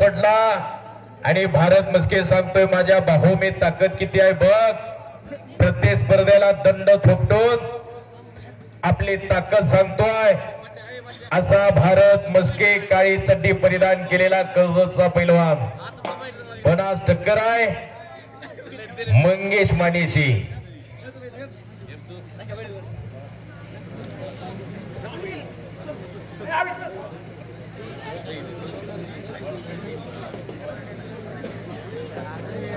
पडला. आणि भारत मस्के सांगतोय माझ्या बाहोमी ताकद किती आहे बघ. प्रत्येक स्पर्धेला दंड थोपटून आपली ताकद सांगतोय. असा भारत मस्के काळी चड्डी परिधान केलेला कर्जतचा पैलवान. पण आज टक्कर आहे. मंगेश मानेशी.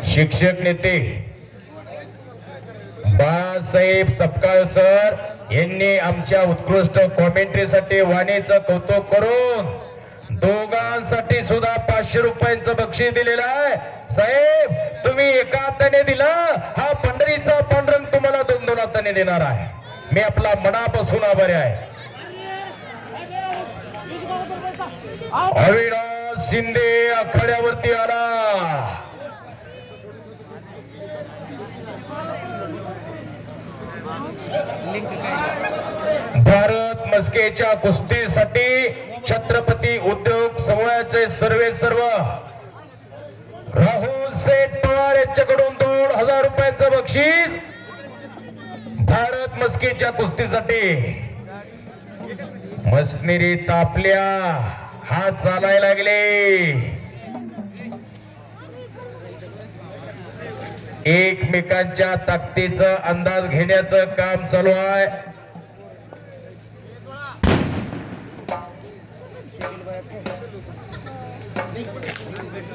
शिक्षक नेते बाळासाहेब सपकाळ सर यांनी आमच्या उत्कृष्ट कॉमेंट्रीसाठी वाणीचं कौतुक करून दोघांसाठी सुद्धा पाचशे रुपयांचं बक्षीस दिलेलं आहे साहेब तुम्ही एका हाताने दिला हा पंढरीचा पांढरंग तुम्हाला दोन दोन हाताने देणार आहे मी आपला मनापासून आभारी आहे अविनाश शिंदे आखाड्यावरती आला. भारत मस्केच्या कुस्तीसाठी छत्रपती उद्योग समूहाचे सर्वे सर्व. राहुल सेठ पवार यांच्याकडून दोन हजार रुपयाचं बक्षीस. भारत मस्केच्या कुस्तीसाठी. मसनिरी तापल्या. हात चालायला लागले. एकमेकांच्या ताकदीचा अंदाज घेण्याचं काम चालू आहे.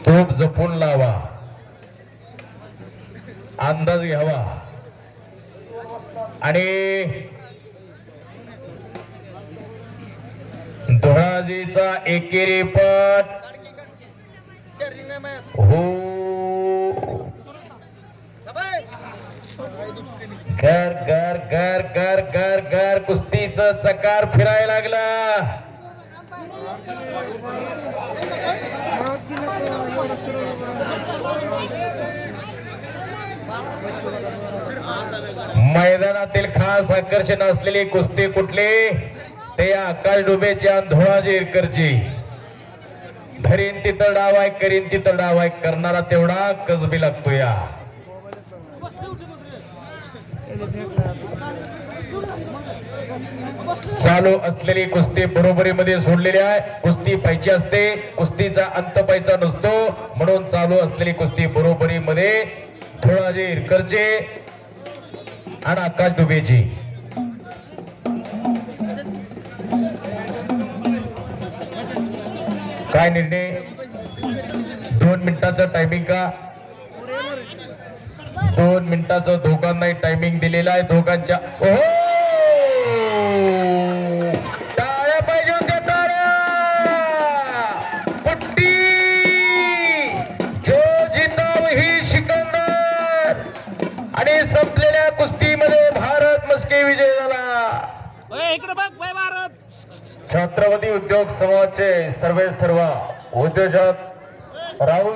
तोप जपून लावा. अंदाज घ्यावा. आणि धुराजीचा एकेरी पट हो. घर घर घर घर घर घर कुस्तीच चकार फिरायला लागला. मैदानातील खास आकर्षण असलेली कुस्ती कुठली? ते या आकाश डुबेच्या धुळाजी इरकरची धरीन तिथं डाव करीन तिथं डाव करणारा तेवढा कसबी लागतो या चालू असलेली कुस्ती बरोबरीमध्ये सोडलेली आहे. कुस्ती पाहिजे असते कुस्तीचा अंत पाहिजे नसतो. म्हणून चालू असलेली कुस्ती बरोबरीमध्ये धुळाजी इरकरचे आणि आकाश डुबेची काय निर्णय? दोन मिनिटाचा टायमिंग का? दोन मिनिटाचं दोघांनाही टायमिंग दिलेला आहे. दोघांच्या ओहो! टाळ्या पाहिजे होत्या टाळ्या! पट्टी! जो जिंदा ही सिकंदर आणि संपलेल्या कुस्तीमध्ये भारत मस्के विजय झाला. इकडे बघ भारत! छत्रपती उद्योग समूहाचे सर्वे सर्व उद्योजक राहुल